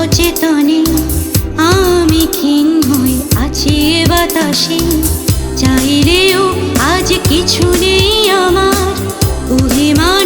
অচেতনে আমি ক্ষীণ হয়ে আছি বাতাসে। চাইলেও আজ কিছু নেই আমার। উহিমার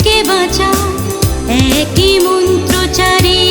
সবুজকে বাঁচা একই মন্ত্র চারিদিকে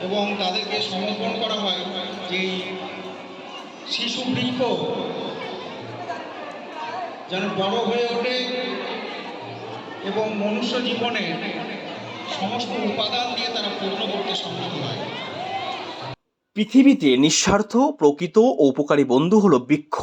এবং তাদেরকে সমর্পণ করা হয় যে শিশু বৃক্ষ যেন বড় হয়ে ওঠে এবং মনুষ্য জীবনে সমস্ত উপাদান দিয়ে তারা পূর্ণ করতে সক্ষম হয়। পৃথিবীতে নিঃস্বার্থ, প্রকৃত ও উপকারী বন্ধু হলো বৃক্ষ।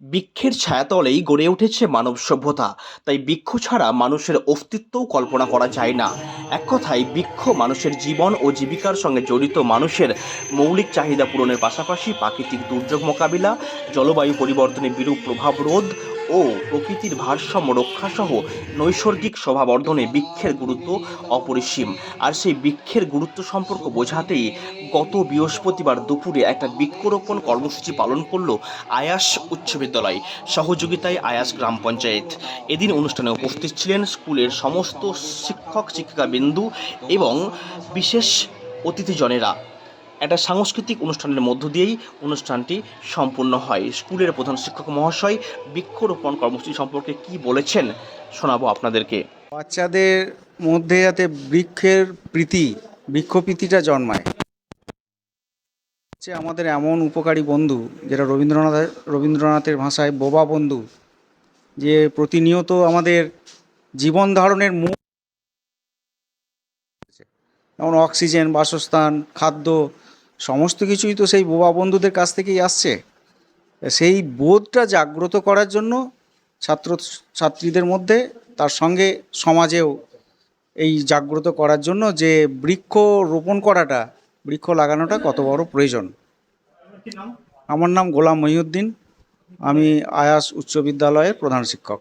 বৃক্ষের ছায়াতলেই গড়ে উঠেছে মানব সভ্যতা। তাই বৃক্ষ ছাড়া মানুষের অস্তিত্বও কল্পনা করা যায় না। এক কথায়, বৃক্ষ মানুষের জীবন ও জীবিকার সঙ্গে জড়িত মানুষের মৌলিক চাহিদা পূরণের পাশাপাশি প্রাকৃতিক দুর্যোগ মোকাবিলা, জলবায়ু পরিবর্তনের বিরূপ প্রভাব রোধ ও প্রকৃতির ভারসাম্য রক্ষাসহ নৈসর্গিক শোভাবর্ধনে বৃক্ষের গুরুত্ব অপরিসীম। আর সেই বৃক্ষের গুরুত্ব সম্পর্ক বোঝাতেই গত বৃহস্পতিবার দুপুরে একটা বৃক্ষরোপণ কর্মসূচি পালন করল আয়াস উচ্চ বিদ্যালয়, সহযোগিতায় আয়াস গ্রাম পঞ্চায়েত। এদিন অনুষ্ঠানে উপস্থিত ছিলেন স্কুলের সমস্ত শিক্ষক শিক্ষিকা বিন্দু এবং বিশেষ অতিথিজনেরা। একটা সাংস্কৃতিক অনুষ্ঠানের মধ্য দিয়েই অনুষ্ঠানটি সম্পূর্ণ হয়। স্কুলের প্রধান শিক্ষক মহাশয় বৃক্ষরোপণ কর্মসূচি সম্পর্কে কি বলেছেন শোনাবো আপনাদেরকে। বাচ্চাদের মধ্যে যাতে বৃক্ষের প্রীতি বৃক্ষপ্রীতিটা জন্মায়। হচ্ছে আমাদের এমন উপকারী বন্ধু যেটা রবীন্দ্রনাথ, রবীন্দ্রনাথের ভাষায় বোবা বন্ধু, যে প্রতিনিয়ত আমাদের জীবন ধারণের মূল যেমন অক্সিজেন, বাসস্থান, খাদ্য সমস্ত কিছুই তো সেই বোবা বন্ধুদের কাছ থেকেই আসছে। সেই বোধটা জাগ্রত করার জন্য ছাত্র ছাত্রীদের মধ্যে, তার সঙ্গে সমাজেও এই জাগ্রত করার জন্য যে বৃক্ষ রোপণ করাটা, বৃক্ষ লাগানোটা কত বড় প্রয়োজন। আমার নাম গোলাম মহিউদ্দিন, আমি আয়াস উচ্চ বিদ্যালয়ের প্রধান শিক্ষক।